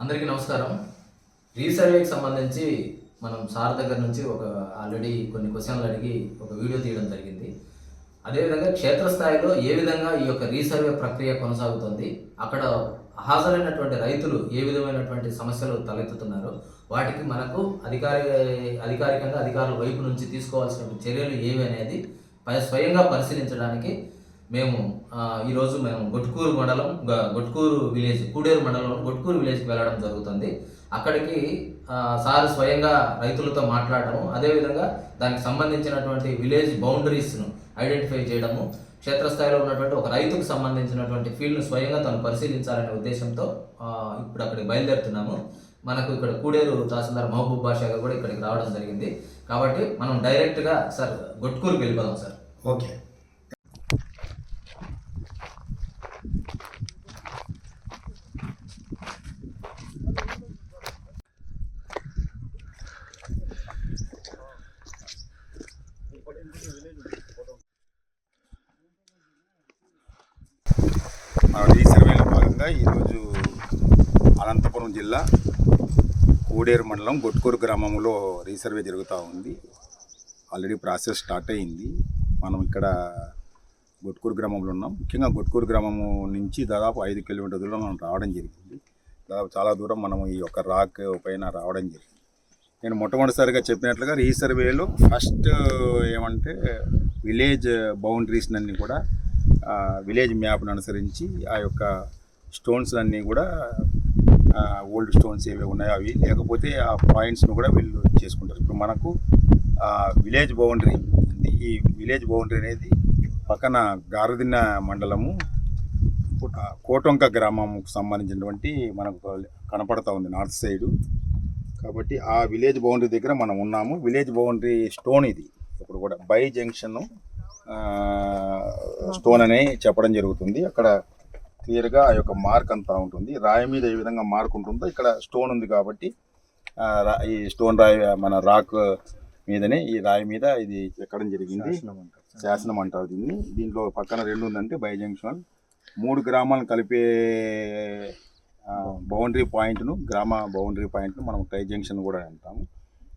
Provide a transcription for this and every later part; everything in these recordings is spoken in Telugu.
అందరికీ నమస్కారం. రీసర్వేకి సంబంధించి మనం సార్ దగ్గర నుంచి ఒక ఆల్రెడీ కొన్ని క్వశ్చన్లు అడిగి ఒక వీడియో తీయడం జరిగింది. అదేవిధంగా క్షేత్రస్థాయిలో ఏ విధంగా ఈ యొక్క రీసర్వే ప్రక్రియ కొనసాగుతుంది అక్కడ హాజరైనటువంటి రైతులు ఏ విధమైనటువంటి సమస్యలు తలెత్తుతున్నారు వాటికి మనకు అధికారి అధికారికంగా అధికారుల వైపు నుంచి తీసుకోవాల్సిన చర్యలు ఏవి అనేది స్వయంగా పరిశీలించడానికి మేము ఈరోజు మేము గొట్కూరు మండలం గ- గొట్కూరు విలేజ్ కూడేరు మండలం గొట్కూరు విలేజ్కి వెళ్ళడం జరుగుతుంది. అక్కడికి సార్ స్వయంగా రైతులతో మాట్లాడటము అదేవిధంగా దానికి సంబంధించినటువంటి విలేజ్ బౌండరీస్ను ఐడెంటిఫై చేయడము క్షేత్రస్థాయిలో ఉన్నటువంటి ఒక రైతుకు సంబంధించినటువంటి ఫీల్డ్ను స్వయంగా తను పరిశీలించాలనే ఉద్దేశంతో ఇప్పుడు అక్కడికి బయలుదేరుతున్నాము. మనకు ఇక్కడ కూడేరు తహసీల్దార్ మహబూబ్ బాషా గారు కూడా ఇక్కడికి రావడం జరిగింది. కాబట్టి మనం డైరెక్ట్గా సార్ గొట్కూరుకి వెళ్ళిపోదాం సార్. ఓకే. ఈ రీసర్వేలో భాగంగా ఈరోజు అనంతపురం జిల్లా కూడేరు మండలం గొట్కూరు గ్రామంలో రీసర్వే జరుగుతూ ఉంది. ఆల్రెడీ ప్రాసెస్ స్టార్ట్ అయింది. మనం ఇక్కడ గొట్కూరు గ్రామంలో ఉన్నాం. ముఖ్యంగా గొట్కూరు గ్రామము నుంచి దాదాపు ఐదు కిలోమీటర్ దూరం మనం రావడం జరిగింది. దాదాపు చాలా దూరం మనం ఈ యొక్క రాక్ పైన రావడం జరిగింది. నేను మొట్టమొదటిసారిగా చెప్పినట్లుగా రీసర్వేలో ఫస్ట్ ఏమంటే విలేజ్ బౌండరీస్ అన్నీ కూడా విలేజ్ మ్యాప్ను అనుసరించి ఆ యొక్క స్టోన్స్ అన్నీ కూడా ఓల్డ్ స్టోన్స్ ఏవి ఉన్నాయో అవి లేకపోతే ఆ పాయింట్స్ను కూడా వీళ్ళు చేసుకుంటారు. ఇప్పుడు మనకు ఆ, విలేజ్ బౌండరీ ఉంది ఈ విలేజ్ బౌండరీ అనేది పక్కన గారదిన్న మండలము కోటొంక గ్రామంకు సంబంధించినటువంటి మనకు కనపడతా ఉంది నార్త్ సైడు. కాబట్టి ఆ విలేజ్ బౌండరీ దగ్గర మనం ఉన్నాము. విలేజ్ బౌండరీ స్టోన్ ఇది. ఇప్పుడు కూడా బై జంక్షన్ స్టోన్ అని చెప్పడం జరుగుతుంది. అక్కడ క్లియర్గా ఆ యొక్క మార్క్ అంతా ఉంటుంది. రాయి మీద ఏ విధంగా మార్క్ ఉంటుందో ఇక్కడ స్టోన్ ఉంది కాబట్టి ఈ స్టోన్ రాయి మన రాక్ మీదనే ఈ రాయి మీద ఇది ఎక్కడం జరిగింది. శాసనం అంటారు. దీన్ని. దీంట్లో పక్కన రెండు ఉందంటే బై జంక్షన్. మూడు గ్రామాలను కలిపే బౌండరీ పాయింట్ను గ్రామ బౌండరీ పాయింట్ను మనం ట్రై జంక్షన్ కూడా అంటాము.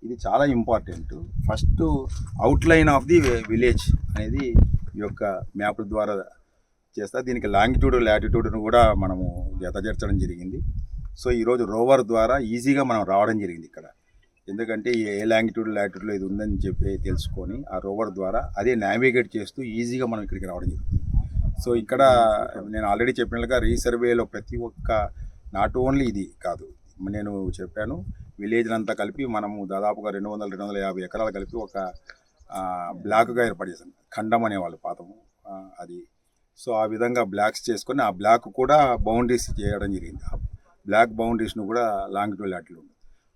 ఇది చాలా important. First outline of the village. అనేది ఈ యొక్క మ్యాప్ల ద్వారా చేస్తా. దీనికి లాంగిట్యూడ్ లాటిట్యూడ్ను కూడా మనము జతచేర్చడం జరిగింది. సో ఈరోజు రోవర్ ద్వారా ఈజీగా మనం రావడం జరిగింది ఇక్కడ. ఎందుకంటే ఏ లాంగిట్యూడ్ లాటిట్యూడ్లో ఇది ఉందని చెప్పి తెలుసుకొని ఆ రోవర్ ద్వారా అదే నావిగేట్ చేస్తూ ఈజీగా మనం ఇక్కడికి రావడం జరుగుతుంది. సో ఇక్కడ నేను ఆల్రెడీ చెప్పినట్లుగా రీసర్వేలో ప్రతి ఒక్క నాట్ ఓన్లీ ఇది కాదు. నేను చెప్పాను విలేజ్ అంతా కలిపి మనము దాదాపుగా రెండు వందల రెండు వందల యాభై ఎకరాలు కలిపి ఒక బ్లాక్గా ఏర్పాటు చేశాం ఖండం అనేవాళ్ళు పాతము. అది. సో ఆ విధంగా బ్లాక్స్ చేసుకొని ఆ బ్లాక్ కూడా బౌండరీస్ చేయడం జరిగింది. ఆ బ్లాక్ బౌండరీస్ను కూడా లాంగిట్యూడ్ లాటిట్యూడ్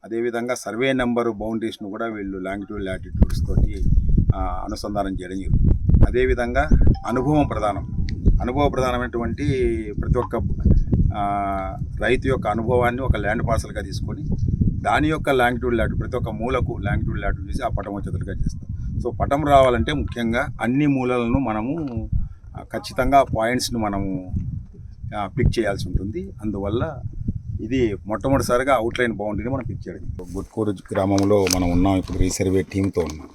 అదేవిధంగా సర్వే నెంబర్ బౌండరీస్ను కూడా వీళ్ళు లాంగిట్యూడ్ లాటిట్యూడ్స్ తోటి అనుసంధానం చేయడం జరుగుతుంది అదేవిధంగా అనుభవం ప్రధానం. అనుభవ ప్రధానమైనటువంటి ప్రతి ఒక్క రైతు యొక్క అనుభవాన్ని ఒక ల్యాండ్ పార్సల్గా తీసుకొని దాని యొక్క లాంగిట్యూడ్ లాటిట్యూడ్ ప్రతి ఒక్క మూలకు లాంగిట్యూడ్ లాటిట్యూడ్ చేసి ఆ పటం వచ్చేటట్టుగా చేస్తాం సో పటం రావాలంటే ముఖ్యంగా అన్ని మూలలను మనము ఖచ్చితంగా పాయింట్స్ను మనము పిక్ చేయాల్సి ఉంటుంది. అందువల్ల ఇది మొట్టమొదటిసారిగా అవుట్లైన్ బౌండరీని మనం పిక్ చేయడం గుట్కూరు గ్రామంలో మనం ఉన్నాం ఇప్పుడు రీసర్వే టీంతో ఉన్నాం.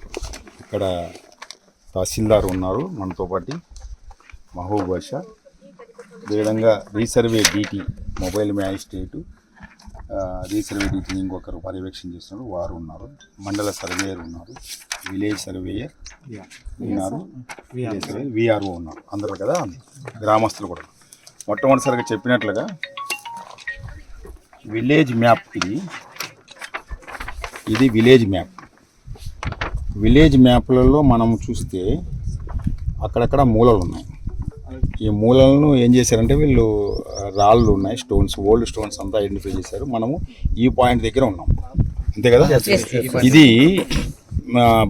ఇక్కడ తహసీల్దార్ ఉన్నారు మనతో పాటు మహబూబ్ బాషా. అదేవిధంగా resurvey DT mobile magistrate resurvey DT ఇంకొకరు పర్యవేక్షణ చేస్తున్నారు. వారు ఉన్నారు. మండల సర్వేయర్ ఉన్నారు. విలేజ్ సర్వేయర్ ఉన్నారు. విఆర్ఓ ఉన్నారు. అందరు కదా? గ్రామస్తులు కూడా. మొట్టమొదటిసారిగా చెప్పినట్లుగా విలేజ్ మ్యాప్ ఇది. ఇది విలేజ్ మ్యాప్. విలేజ్ మ్యాప్లలో మనం చూస్తే అక్కడక్కడ మూలలు ఉన్నాయి. ఈ మూలలను ఏం చేశారంటే వీళ్ళు రాళ్ళు ఉన్నాయి స్టోన్స్ ఓల్డ్ స్టోన్స్ అంతా ఐడెంటిఫై చేశారు. మనము ఈ పాయింట్ దగ్గర ఉన్నాం. అంతే కదా? ఇది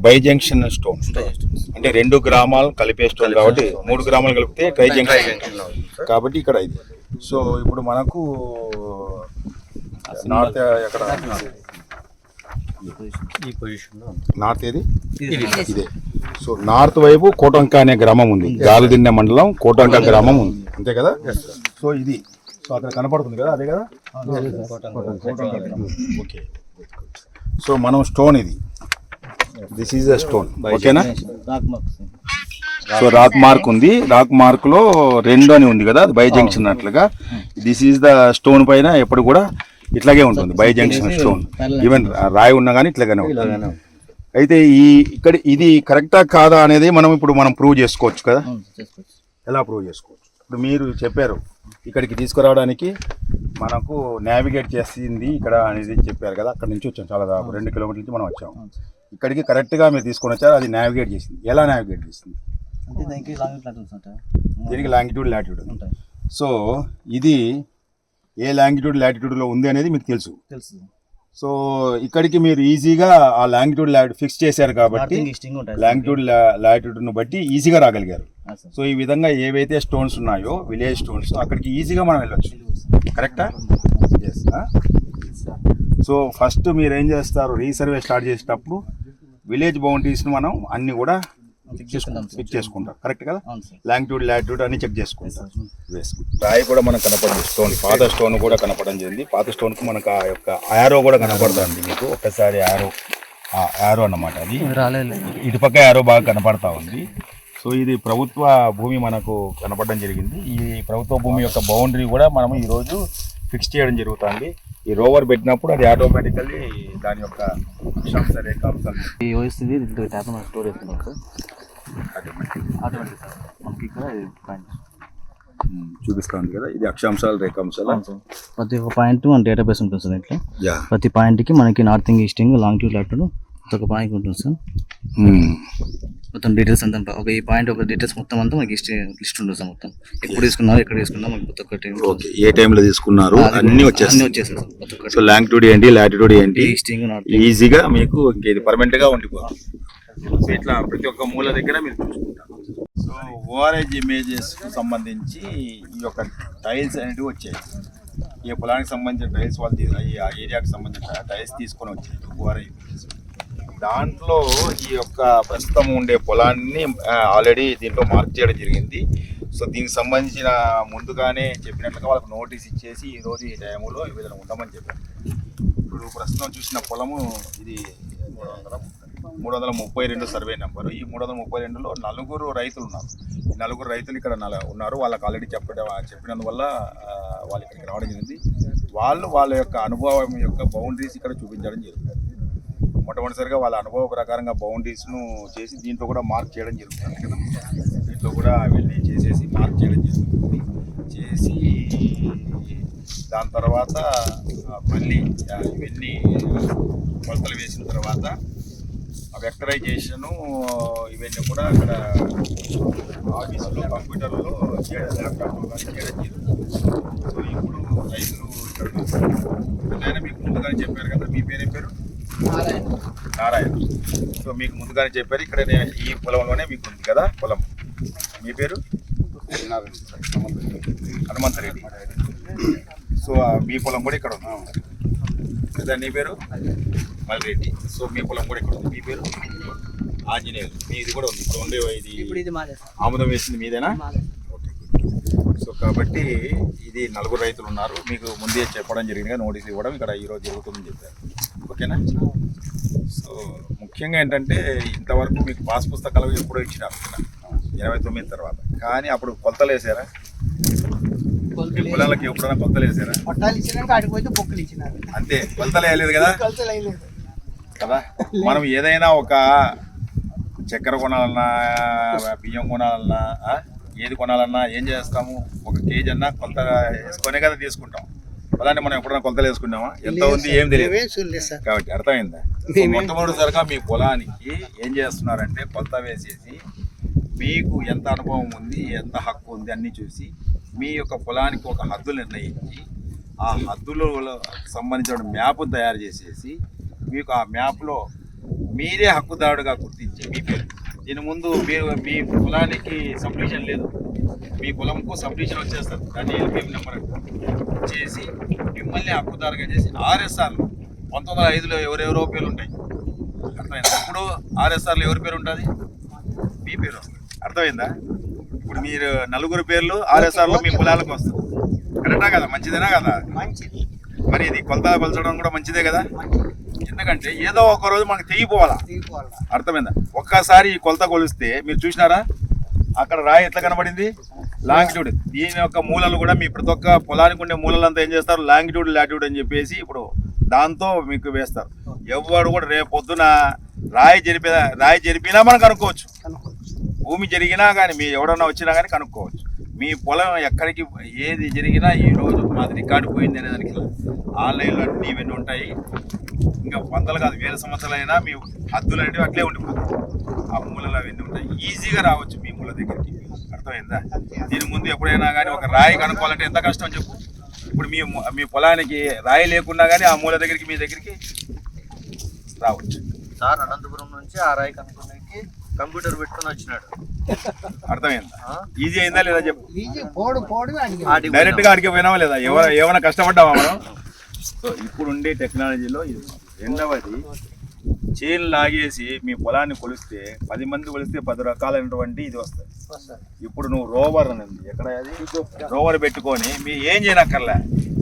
బై జంక్షన్ స్టోన్. అంటే రెండు గ్రామాలు కలిపే స్టోన్ కాబట్టి మూడు గ్రామాలు కలిపితే ట్రై జంక్షన్ కాబట్టి ఇక్కడ ఇది. సో ఇప్పుడు మనకు నార్త్ ఎక్కడ? ఈ పొజిషన్లో నార్త్ ఏది? ఇదే. సో నార్త్ వైపు కోటంక అనే గ్రామం ఉంది. గాలిదిన్నె మండలం కోటంక గ్రామం ఉంది. అంతే కదా? సో ఇది. సో అక్కడ కనపడుతుంది కదా? అదే కదా? ఓకే సో మనం స్టోన్ ఇది. దిస్ ఈజ్ అ స్టోన్ ఓకేనా సో రాక్ మార్క్ ఉంది. రాక్ మార్క్లో రెండు అని ఉంది కదా? అది బై జంక్షన్ అట్లుగా దిస్ ఈజ్ ద స్టోన్ పైన ఎప్పుడు కూడా ఇట్లాగే ఉంటుంది బై జంక్షన్ స్టోన్. ఈవెన్ రాయి ఉన్నా కానీ ఇట్లాగానే ఉంటుంది. అయితే ఈ ఇక్కడ ఇది కరెక్టా కాదా అనేది మనం ఇప్పుడు మనం ప్రూవ్ చేసుకోవచ్చు కదా? ఎలా ప్రూవ్ చేసుకోవచ్చు? ఇప్పుడు మీరు చెప్పారు ఇక్కడికి తీసుకురావడానికి మనకు నావిగేట్ చేసింది ఇక్కడ అనేది చెప్పారు కదా అక్కడ నుంచి వచ్చాం చాలా దాదాపు రెండు కిలోమీటర్ల నుంచి మనం వచ్చాం. ఇక్కడికి కరెక్ట్గా మీరు తీసుకొని వచ్చారు అది నావిగేట్ చేసింది. ఎలా నావిగేట్ చేసింది? దానికి లాంగిట్యూడ్ లాటిట్యూడ్. ఉంటాయి. సో ఇది ఏ లాంగిట్యూడ్ లాటిట్యూడ్లో ఉంది అనేది మీకు తెలుసు. తెలుసు. సో ఇక్కడికి మీరు ఈజీగా ఆ లాంగిట్యూడ్ ఫిక్స్ చేశారు కాబట్టి లాంగిట్యూడ్ లాటిట్యూడ్ను బట్టి ఈజీగా రాగలిగారు. సో ఈ విధంగా ఏవైతే స్టోన్స్ ఉన్నాయో విలేజ్ స్టోన్స్ అక్కడికి ఈజీగా మనం వెళ్ళొచ్చు. కరెక్టా? ఎస్ సో ఫస్ట్ మీరు ఏం చేస్తారు? రీసర్వే స్టార్ట్ చేసేటప్పుడు విలేజ్ బౌండరీస్ని మనం అన్ని కూడా ఫిక్స్ చేసుకుంటాం సార్. ఫిక్స్ చేసుకుంటాం కరెక్ట్ కదా లాంగిట్యూడ్ లాటిట్యూడ్ అన్ని చెక్ చేసుకుంటాం. Yes, good. రాయి కూడా మనకు కనపడింది. స్టోన్ పాత స్టోన్ కూడా కనపడడం జరిగింది. పాత స్టోన్కు మనకు ఆ యొక్క ఆరో కూడా కనపడుతుంది మీకు. ఒక్కసారి ఆరో ఆ ఆరో అన్నమాట అది. ఇటుపక్క ఆరో బాగా కనపడతా ఉంది. సో ఇది ప్రభుత్వ భూమి మనకు కనపడడం జరిగింది. ఈ ప్రభుత్వ భూమి యొక్క బౌండరీ కూడా మనం ఈరోజు ఫిక్స్ చేయడం జరుగుతుంది. ఈ రోవర్ పెట్టినప్పుడు అది ఆటోమేటికల్లీ దాని యొక్క అక్షాంశ రేఖాంశాలు ఈ వయసు దీంట్లో ట్యాప్ మనం స్టోర్ చేసుకున్నాం సార్ ఆటోమేటిక్ సార్ మనకి ఇక్కడ పాయింట్ ఉమ్, చూపిస్తుంది కదా ఇది అక్షాంశాలు రేఖాంశాలు ప్రతి ఒక్క పాయింట్ మన డేటాబేస్ ఉంటుంది సార్ ఇట్లా ప్రతి పాయింట్కి మనకి northing easting longitude lat ఒక్క పాయింట్ ఉంటుంది సార్. మొత్తం డీటెయిల్స్ అంతా. ఒక ఈ పాయింట్ ఒక డీటెయిల్స్ మొత్తం అంతా మనకి లిస్ట్ ఉంటుంది సార్ మొత్తం. ఎప్పుడు తీసుకున్నారు ఎక్కడ తీసుకున్నా మనకి ప్రతి ఒక్కటి ఓకే. ఏ టైంలో తీసుకున్నారు? అన్ని ప్రతి ఒక్కటి సో లాంగిట్యూడ్ ఏంటి? లాటిట్యూడ్ ఏంటి? ఈజీగా మీకు ఇంక ఇది పర్మనెంట్గా ఉండిపోతుంది సో ఇట్లా ప్రతి ఒక్క మూల దగ్గర మీరు చూసుకుంటారు. సో ఇమేజెస్కు సంబంధించి ఈ యొక్క టైల్స్ అనేవి వచ్చాయి. ఈ పొలానికి సంబంధించిన టైల్స్ వాళ్ళు ఆ ఏరియాకి సంబంధించిన టైల్స్ తీసుకొని వచ్చాయి. ఓఆర్హెచ్ ఇమేజెస్ దాంట్లో ఈ యొక్క ప్రస్తుతం ఉండే పొలాన్ని ఆల్రెడీ దీంట్లో మార్క్ చేయడం జరిగింది. సో దీనికి సంబంధించిన ముందుగానే చెప్పినట్లుగా వాళ్ళకు నోటీస్ ఇచ్చేసి ఈరోజు ఈ టైంలో ఈ విధంగా ఉండమని చెప్పారు. ఇప్పుడు ప్రస్తుతం చూసిన పొలము ఇది మూడు వందల ముప్పై రెండు సర్వే నెంబరు ఈ మూడు వందల ముప్పై రెండులో నలుగురు రైతులు ఉన్నారు. ఈ నలుగురు రైతులు ఇక్కడ ఉన్నారు. వాళ్ళకి ఆల్రెడీ చెప్పడం చెప్పినందువల్ల వాళ్ళు ఇక్కడికి రావడం జరిగింది. వాళ్ళు వాళ్ళ యొక్క అనుభవం యొక్క బౌండరీస్ ఇక్కడ చూపించడం జరిగింది. మొట్టమొదటిసారిగా వాళ్ళ అనుభవ ప్రకారంగా బౌండరీస్ను చేసి దీంట్లో కూడా మార్క్ చేయడం జరుగుతుంది కదా. దీంట్లో కూడా వెళ్ళి చేసేసి మార్క్ చేయడం జరుగుతుంది. చేసి దాని తర్వాత మళ్ళీ ఇవన్నీ కొలతలు వేసిన తర్వాత ఆ వెక్టరైజేషను ఇవన్నీ కూడా అక్కడ ఆఫీసులో కంప్యూటర్లో చేయడం ల్యాప్టాప్లో కానీ చేయడం జరుగుతుంది. సో ఇప్పుడు రైతులు ఇక్కడ మీకు ముందుగానే చెప్పారు కదా మీ పేరే పేరు? నారాయణ. సో మీకు ముందుగానే చెప్పారు ఇక్కడ ఈ పొలంలోనే మీకు ఉంది కదా పొలం. మీ పేరు? హనుమంత రెడ్డి. సో మీ పొలం కూడా ఇక్కడ ఉంది. కదా నీ పేరు? మల్రెడ్డి సో మీ పొలం కూడా ఇక్కడ ఉంది. మీ పేరు? ఆంజనేయులు. మీది కూడా ఉంది. ఇప్పుడు ఉండే ఇది? ఆముదం వేసింది మీదేనా? సో కాబట్టి ఇది నలుగురు రైతులు ఉన్నారు. మీకు ముందే చెప్పడం జరిగింది నోటీస్ ఇవ్వడం. ఇక్కడ ఈరోజు జరుగుతుందని చెప్పారు. ఓకేనా? సో ముఖ్యంగా ఏంటంటే ఇంతవరకు మీకు పాస్ పుస్తకాలు ఎప్పుడో ఇచ్చినారు ఇక్కడ ఇరవై తొమ్మిది తర్వాత. కానీ అప్పుడు కొలతలు వేసారా? మీ పొలాలకి ఎప్పుడైనా కొలతలు వేసారా? పట్టాలు ఇచ్చినాక ఆడిపోతే బొక్కలు ఇచ్చినారు. అంతే కొలతలు వేయలేదు కదా? కొలతలు కదా? మనం ఏదైనా ఒక చక్కెర కొనాలన్నా బియ్యం కొనాలన్నా ఏది కొనాలన్నా ఏం చేస్తాము? ఒక కేజీ అన్నా కొలత వేసుకొనే కదా తీసుకుంటాం. అలానే మనం ఎప్పుడైనా కొలతలు వేసుకున్నామా? ఎంత ఉంది ఏం తెలియదు. కాబట్టి అర్థమైందా? మొట్టమొదటిసారిగా మీ పొలానికి ఏం చేస్తున్నారంటే కొలత వేసేసి మీకు ఎంత అనుభవం ఉంది ఎంత హక్కు ఉంది అన్నీ చూసి మీ యొక్క పొలానికి ఒక హద్దు నిర్ణయించి ఆ హద్దులో సంబంధించిన మ్యాప్ తయారు చేసేసి మీకు ఆ మ్యాప్లో మీరే హక్కుదారుడుగా గుర్తించి మీ పేరు. దీని ముందు మీరు మీ పొలానికి సబ్డివిజన్ లేదు. మీ పొలంకు సబ్డివిజన్ వచ్చేస్తుంది. దాన్ని ఎల్పిఎం నెంబర్ చేసి మిమ్మల్ని హక్కుదారుగా చేసి ఆర్ఎస్ఆర్ పంతొమ్మిది వందల ఐదులో ఎవరెవరో పేర్లు ఉంటాయి. అర్థమైందా? ఇప్పుడు ఆర్ఎస్ఆర్లో ఎవరి పేరు ఉంటుంది? మీ పేరు. అర్థమైందా? ఇప్పుడు మీరు నలుగురు పేర్లు ఆర్ఎస్ఆర్లో మీ పొలాలకు వస్తుంది. కరెక్టా కదా? మంచిదేనా కదా? మంచిది. మరి ఇది కొలత కొలచడం కూడా మంచిదే కదా? ఎందుకంటే ఏదో ఒక రోజు మనకు తెగిపోవాలా? అర్థమైందా? ఒక్కసారి ఈ కొలత కొలిస్తే మీరు చూసినారా? అక్కడ రాయి ఎట్లా కనబడింది? లాంగిట్యూడ్. దీని యొక్క మూలలు కూడా మీ ప్రతి ఒక్క పొలానికి ఉండే మూలలంతా ఏం చేస్తారు? లాంగిట్యూడ్ లాటిట్యూడ్ అని చెప్పేసి ఇప్పుడు దాంతో మీకు వేస్తారు. ఎవడు కూడా రేపు పొద్దున రాయి జరిపి రాయి జరిపినా మనం కనుక్కోవచ్చు. భూమి జరిగినా కానీ మీ ఎవడన్నా వచ్చినా కానీ కనుక్కోవచ్చు. మీ పొలం ఎక్కడికి ఏది జరిగినా ఈ రోజు మాది రికార్డు పోయింది అనే దానికి ఆన్లైన్లో అన్నీ ఇవన్నీ ఉంటాయి. ఇంకా వందలు కాదు వేల సంవత్సరాలైనా మీ హద్దులు అనేవి అట్లే ఉండిపోతాయి. ఆ మూలలు అవన్నీ ఉంటాయి. ఈజీగా రావచ్చు మీ మూల దగ్గరికి. అర్థమైందా? దీని ముందు ఎప్పుడైనా కానీ ఒక రాయి కనుక్కోవాలంటే ఎంత కష్టం చెప్పు. ఇప్పుడు మీ మీ పొలానికి రాయి లేకున్నా కానీ ఆ మూల దగ్గరికి మీ దగ్గరికి రావచ్చు. సార్ అనంతపురం నుంచి ఆ రాయి కనుక్కోడానికి కంప్యూటర్ పెట్టుకొని వచ్చినాడు. అర్థమైందా? ఈజీ అయిందా లేదా చెప్పు. డైరెక్ట్గా అడిగి పోయినావా లేదా? ఎవరు ఏమైనా కష్టపడ్డావా మనం? సో ఇప్పుడు ఉండే టెక్నాలజీలో ఇది. రెండవది చైన్ లాగేసి మీ పొలాన్ని కొలిస్తే పది మంది కొలిస్తే పది రకాలైనటువంటి ఇది వస్తాయి ఇప్పుడు నువ్వు రోవర్ అని ఉంది ఎక్కడ అది? రోవర్ పెట్టుకొని మీ ఏం చేయనక్కర్లే.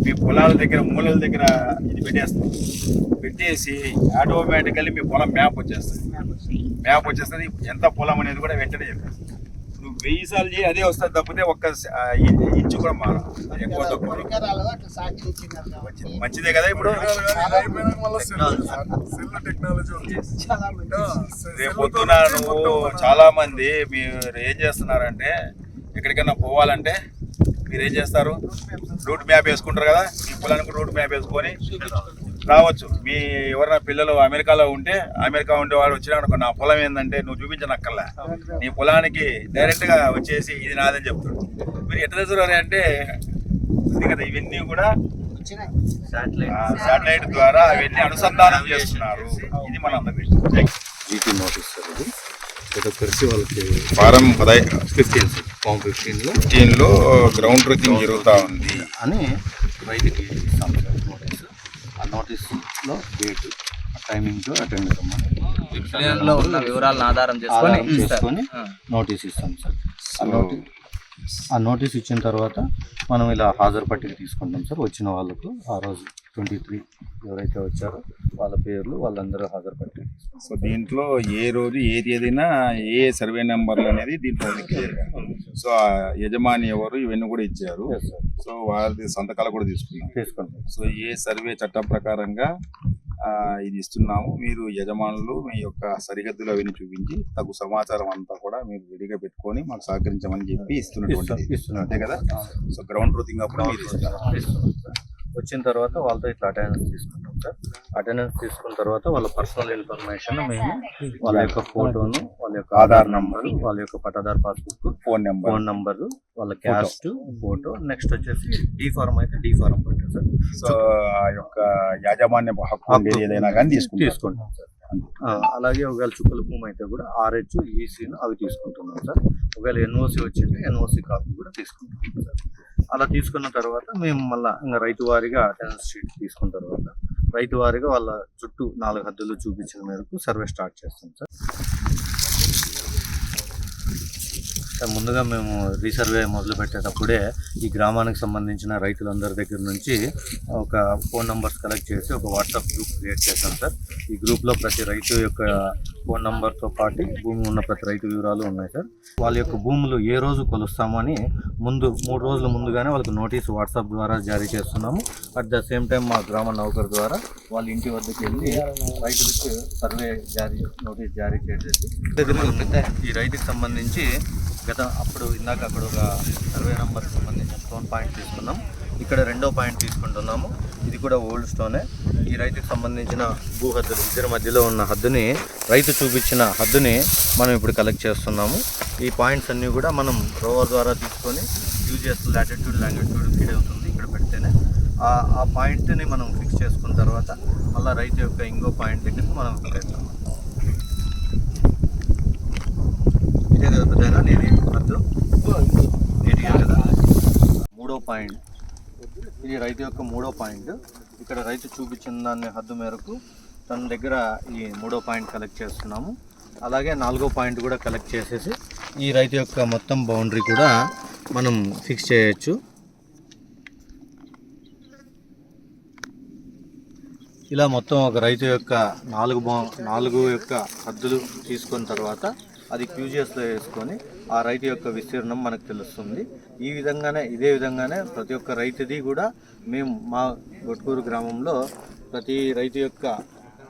మీ పొలాల దగ్గర మూలల దగ్గర ఇది పెట్టేస్తాం. పెట్టేసి ఆటోమేటికల్లీ మీ పొలం మ్యాప్ వచ్చేస్తుంది. మ్యాప్ వచ్చేస్తుంది. ఎంత పొలం అనేది కూడా వెంటనే చెప్పేస్తుంది వెయ్యి సార్లు చేయి అదే వస్తుంది తప్పితే ఒక్క ఇంచు కూడా మార ఎక్కువ తక్కువ. మంచిదే కదా ఇప్పుడు? రేపు పొద్దున నువ్వు చాలా మంది మీరు ఏం చేస్తున్నారంటే ఎక్కడికైనా పోవాలంటే మీరు ఏం చేస్తారు రూట్ మ్యాప్ వేసుకుంటారు కదా? మీ పొలానికి రూట్ మ్యాప్ వేసుకొని రావచ్చు. మీ ఎవరైనా పిల్లలు అమెరికాలో ఉంటే అమెరికా ఉండే వాడు వచ్చినా నా పొలం ఏంటంటే నువ్వు చూపించనక్కర్లే. నీ పొలానికి డైరెక్ట్గా వచ్చేసి ఇది నాదని చెప్తాడు. మీరు ఎట్లా తెలుసున్నారు అంటే ఉంది కదా ఇవన్నీ కూడా శాటిలైట్ ద్వారా అవన్నీ అనుసంధానం చేస్తున్నారు. ఇది మన అందరికీ. జీటీ నోటీస్ సార్ ఇది ఏదో కలిసి వాళ్ళకి ఫారం పదహైదు ఫిఫ్టీన్ ఫామ్ ఫిఫ్టీన్లో ఫిఫ్టీన్లో గ్రౌండ్ ట్రెక్కింగ్ జరుగుతూ ఉంది. అని రైతుకి ఇస్తాం నోటీస్లో డేట్ టైమింగ్ అటెండ్ ఉన్న వివరాలను ఆధారం చేసుకొని చేసుకొని నోటీస్ ఇస్తాం సార్. ఆ నోటీస్ ఆ నోటీస్ ఇచ్చిన తర్వాత మనం ఇలా హాజరు పట్టిక తీసుకుంటాం సార్. వచ్చిన వాళ్ళకు ఆ రోజు ట్వంటీ త్రీ ఎవరైతే వచ్చారో వాళ్ళ పేర్లు వాళ్ళందరూ హాజరు పట్టిక సో దీంట్లో ఏ రోజు ఏది ఏదైనా ఏ సర్వే నెంబర్లు అనేది దీంట్లో. సో ఆ యజమాని ఎవరు ఇవన్నీ కూడా ఇచ్చారు. సో వాళ్ళది సంతకాలు కూడా తీసుకున్నాం తీసుకుంటాం సో ఏ సర్వే చట్టం ప్రకారంగా ఆ, ఇది ఇస్తున్నాము మీరు యజమానులు మీ యొక్క సరిహద్దులు అవన్నీ చూపించి తగు సమాచారం అంతా కూడా మీరు రెడీగా పెట్టుకొని మాకు సహకరించమని చెప్పి ఇస్తున్నటువంటి ఇస్తున్నాం, ఇస్తున్నాం. అంతే కదా సో గ్రౌండ్ ట్రూతింగ్ అప్పుడు మీరు. వచ్చిన తర్వాత వాళ్ళతో ఇట్లా అటెండెన్స్ తీసుకుంటాం సార్ అటెండెన్స్ తీసుకున్న తర్వాత వాళ్ళ పర్సనల్ ఇన్ఫర్మేషన్ మేము వాళ్ళ యొక్క ఫోటోను వాళ్ళ యొక్క ఆధార్ నంబర్ వాళ్ళ యొక్క pattadar passbook phone number phone number వాళ్ళ క్యాస్ట్ ఫోటో నెక్స్ట్ వచ్చేసి డి ఫారం అయితే డి ఫారం పట్టారు సార్ సో ఆ యొక్క యాజమాన్య హక్కు ఏదైనా కానీ తీసుకుంటారు. తీసుకుంటాం సార్ అలాగే ఒకవేళ చుక్కల భూమి అయితే కూడా ఆర్హెచ్ ఈసీను అవి తీసుకుంటున్నాం సార్ ఒకవేళ ఎన్ఓసి వచ్చింటే ఎన్ఓసి కాపీ కూడా తీసుకుంటాం సార్ అలా తీసుకున్న తర్వాత మేము మళ్ళీ ఇంకా రైతు వారీగా అటెండెన్స్ షీట్ తీసుకున్న తర్వాత రైతు వారిగా వాళ్ళ చుట్టూ నాలుగు హద్దులు చూపించిన మేరకు సర్వే స్టార్ట్ చేస్తాం సార్. ముందుగా మేము రీసర్వే మొదలు పెట్టేటప్పుడే ఈ గ్రామానికి సంబంధించిన రైతులందరి దగ్గర నుంచి ఒక ఫోన్ నంబర్స్ కలెక్ట్ చేసి ఒక వాట్సాప్ గ్రూప్ క్రియేట్ చేశాం సార్. ఈ గ్రూప్లో ప్రతి రైతు యొక్క ఫోన్ నంబర్తో పాటు భూమి ఉన్న ప్రతి రైతు వివరాలు ఉన్నాయి సార్. వాళ్ళ యొక్క భూములు ఏ రోజు కొలుస్తామని ముందు మూడు రోజుల ముందుగానే వాళ్ళకి నోటీస్ వాట్సాప్ ద్వారా జారీ చేస్తున్నాము. అట్ ద సేమ్ టైం మా గ్రామ నౌకర్ ద్వారా వాళ్ళ ఇంటి వద్దకు వెళ్ళి రైతులకు సర్వే జారీ నోటీస్ జారీ చేసేసి ఈ రైతుకి సంబంధించి గత అప్పుడు ఇందాక అక్కడ ఒక సర్వే నెంబర్కి సంబంధించిన స్టోన్ పాయింట్ తీసుకున్నాం. ఇక్కడ రెండో పాయింట్ తీసుకుంటున్నాము. ఇది కూడా ఓల్డ్ స్టోనే. ఈ రైతుకు సంబంధించిన భూ హద్దులు ఇద్దరి మధ్యలో ఉన్న హద్దుని రైతు చూపించిన హద్దుని మనం ఇప్పుడు కలెక్ట్ చేస్తున్నాము. ఈ పాయింట్స్ అన్నీ కూడా మనం రోవర్ ద్వారా తీసుకొని యూజెస్ లాటిట్యూడ్ లాంగిట్యూడ్ ఫీడ్ అవుతుంది ఇక్కడ పెడితేనే. ఆ ఆ పాయింట్ని మనం ఫిక్స్ చేసుకున్న తర్వాత మళ్ళీ రైతు యొక్క ఇంకో పాయింట్ దగ్గరికి మనం వెళ్తాం ఇదే కదా నేను కదా. మూడో పాయింట్. ఇది రైతు యొక్క మూడో పాయింట్. ఇక్కడ రైతు చూపించిన దాన్ని హద్దు మేరకు తన దగ్గర ఈ మూడో పాయింట్ కలెక్ట్ చేస్తున్నాము. అలాగే నాలుగో పాయింట్ కూడా కలెక్ట్ చేసేసి ఈ రైతు యొక్క మొత్తం బౌండరీ కూడా మనం ఫిక్స్ చేయొచ్చు. ఇలా మొత్తం ఒక రైతు యొక్క నాలుగు బౌ నాలుగు యొక్క హద్దులు తీసుకున్న తర్వాత అది క్యూజిఎస్లో వేసుకొని ఆ రైతు యొక్క విస్తీర్ణం మనకు తెలుస్తుంది. ఈ విధంగానే ఇదే విధంగానే ప్రతి ఒక్క రైతుది కూడా మేము మా గొట్కూరు గ్రామంలో ప్రతి రైతు యొక్క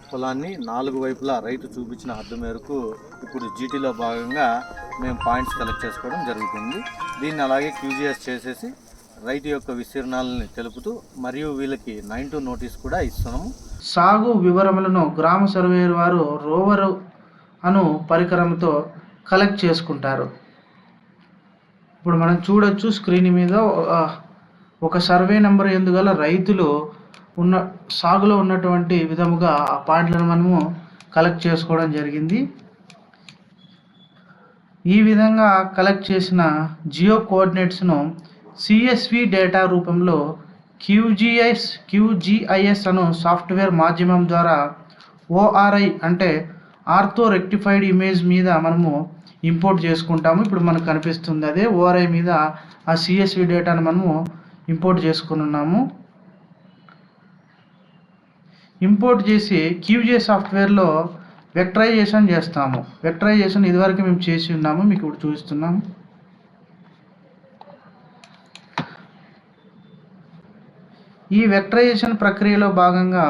పొలాన్ని నాలుగు వైపులా రైతు చూపించిన హద్దు మేరకు ఇప్పుడు జీటీలో భాగంగా మేము పాయింట్స్ కలెక్ట్ చేసుకోవడం జరుగుతుంది. దీన్ని అలాగే క్యూజీఎస్ చేసేసి రైతు యొక్క విస్తీర్ణాలని తెలుపుతూ మరియు వీళ్ళకి నైన్ టు నోటీస్ కూడా ఇస్తున్నాము. సాగు వివరములను గ్రామ సర్వేయర్ వారు రోవరు అను పరికరంతో కలెక్ట్ చేసుకుంటారు. ఇప్పుడు మనం చూడొచ్చు స్క్రీన్ మీద ఒక సర్వే నెంబర్ ఎందుగల రైతులు ఉన్న సాగులో ఉన్నటువంటి విధముగా ఆ పాయింట్లను మనము కలెక్ట్ చేసుకోవడం జరిగింది. ఈ విధంగా కలెక్ట్ చేసిన జియో కోఆర్డినేట్స్ను సిఎస్వి డేటా రూపంలో క్యూజిఎస్ క్యూజిఐఎస్ అను సాఫ్ట్వేర్ మాధ్యమం ద్వారా ఓఆర్ఐ అంటే ఆర్థో రెక్టిఫైడ్ ఇమేజ్ మీద మనము ఇంపోర్ట్ చేసుకుంటాము. ఇప్పుడు మనకు కనిపిస్తుంది అదే ఓఆర్ఐ మీద ఆ సిఎస్వి డేటాను మనము ఇంపోర్ట్ చేసుకుని ఉన్నాము. ఇంపోర్ట్ చేసి క్యూజే సాఫ్ట్వేర్లో వెక్టరైజేషన్ చేస్తాము. వెక్టరైజేషన్ ఇదివరకు మేము చేసి ఉన్నాము. మీకు ఇప్పుడు చూస్తున్నాము ఈ వెక్టరైజేషన్ ప్రక్రియలో భాగంగా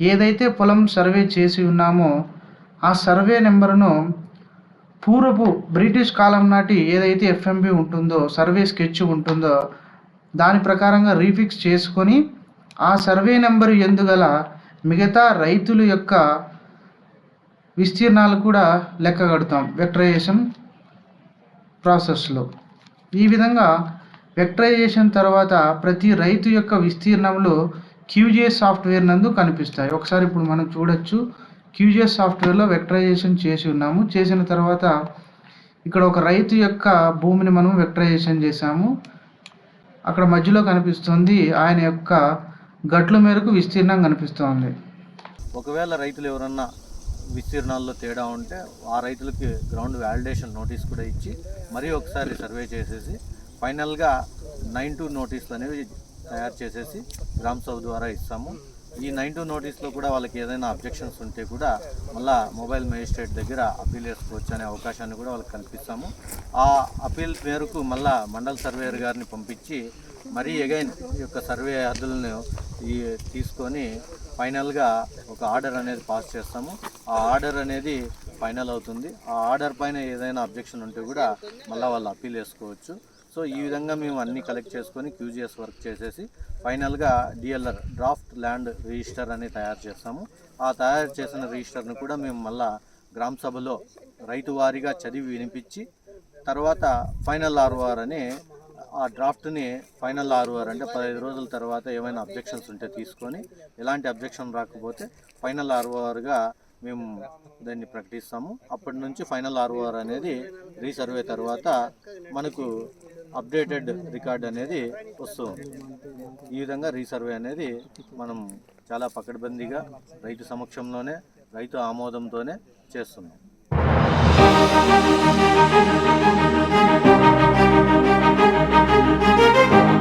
ఏదైతే పొలం సర్వే చేసి ఉన్నామో ఆ సర్వే నెంబరును పూర్వపు బ్రిటిష్ కాలం నాటి ఏదైతే ఎఫ్ఎంబి ఉంటుందో సర్వే స్కెచ్ ఉంటుందో దాని ప్రకారంగా రీఫిక్స్ చేసుకొని ఆ సర్వే నెంబరు ఎందుగల మిగతా రైతుల యొక్క విస్తీర్ణాలు కూడా లెక్క కడతాం వెక్టరైజేషన్ ప్రాసెస్లో ఈ విధంగా వెక్టరైజేషన్ తర్వాత ప్రతి రైతు యొక్క విస్తీర్ణంలో క్యూజే సాఫ్ట్వేర్ నందు కనిపిస్తాయి. ఒకసారి ఇప్పుడు మనం చూడొచ్చు. క్యూజిఎస్ సాఫ్ట్వేర్లో వెక్టరైజేషన్ చేసి ఉన్నాము. చేసిన తర్వాత ఇక్కడ ఒక రైతు యొక్క భూమిని మనం వెక్టరైజేషన్ చేశాము. అక్కడ మధ్యలో కనిపిస్తుంది ఆయన యొక్క గట్ల మేరకు విస్తీర్ణం కనిపిస్తోంది. ఒకవేళ రైతులు ఎవరన్నా విస్తీర్ణాల్లో తేడా ఉంటే ఆ రైతులకి గ్రౌండ్ వ్యాలిడేషన్ నోటీస్ కూడా ఇచ్చి మరీ ఒకసారి సర్వే చేసేసి ఫైనల్గా నైన్ టూ నోటీసులు అనేవి తయారు చేసేసి గ్రామ సభ ద్వారా ఇస్తాము. ఈ నైన్ టూ నోటీస్లో కూడా వాళ్ళకి ఏదైనా అబ్జెక్షన్స్ ఉంటే కూడా మళ్ళా మొబైల్ మేజిస్ట్రేట్ దగ్గర అప్పీల్ చేసుకోవచ్చు అనే అవకాశాన్ని కూడా వాళ్ళకి కల్పిస్తాము. ఆ అప్పీల్ మేరకు మళ్ళా మండల సర్వేయర్ గారిని పంపించి మరీ అగైన్ ఈ యొక్క సర్వే హద్దులను ఈ తీసుకొని ఫైనల్గా ఒక ఆర్డర్ అనేది పాస్ చేస్తాము. ఆ ఆర్డర్ అనేది ఫైనల్ అవుతుంది. ఆ ఆర్డర్ పైన ఏదైనా అబ్జెక్షన్ ఉంటే కూడా మళ్ళీ వాళ్ళు అప్పీల్ చేసుకోవచ్చు. సో ఈ విధంగా మేము అన్ని కలెక్ట్ చేసుకొని క్యూజిఎస్ వర్క్ చేసేసి ఫైనల్గా డిఎల్ఆర్ డ్రాఫ్ట్ ల్యాండ్ రిజిస్టర్ అని తయారు చేస్తాము. ఆ తయారు చేసిన రిజిస్టర్ను కూడా మేము మళ్ళా గ్రామ సభలో రైతు వారీగా చదివి వినిపించి తర్వాత ఫైనల్ ఆర్ఓఆర్ అని ఆ డ్రాఫ్ట్ని ఫైనల్ ఆర్ఓఆర్ అంటే పదహైదు రోజుల తర్వాత ఏమైనా అబ్జెక్షన్స్ ఉంటే తీసుకొని ఎలాంటి అబ్జెక్షన్ రాకపోతే ఫైనల్ ఆర్ఓఆర్గా మేము దాన్ని ప్రకటిస్తాము. అప్పటి నుంచి ఫైనల్ ఆర్ఓఆర్ అనేది రీసర్వే తర్వాత మనకు అప్డేటెడ్ రికార్డ్ అనేది వస్తుంది. ఈ విధంగా రీసర్వే అనేది మనం చాలా పకడ్బందీగా రైతు సమక్షంలోనే రైతు ఆమోదంతోనే చేస్తున్నాం. Thank